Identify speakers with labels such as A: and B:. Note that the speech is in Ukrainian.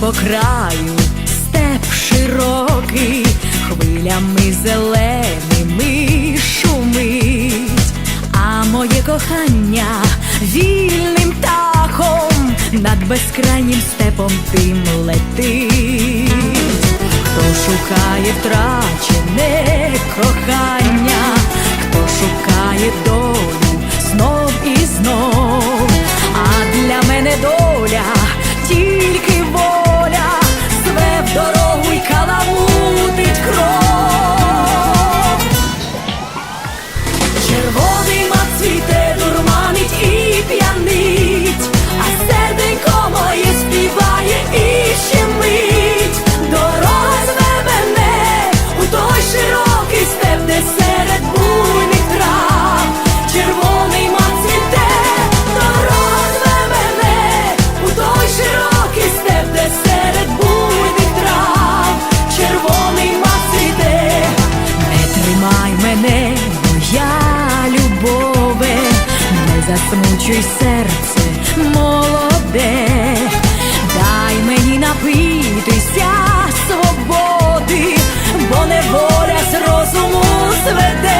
A: небо краю, степ широкий, хвилями зеленими шумить, а моє кохання вільним птахом над безкрайнім степом тим летить, хто шукає втрачене кохання, хто шукає долю знов і знов, а для мене доля тільки. засмучуй серце молоде, дай мені напитися свободи, бо не неволя з розуму зведе.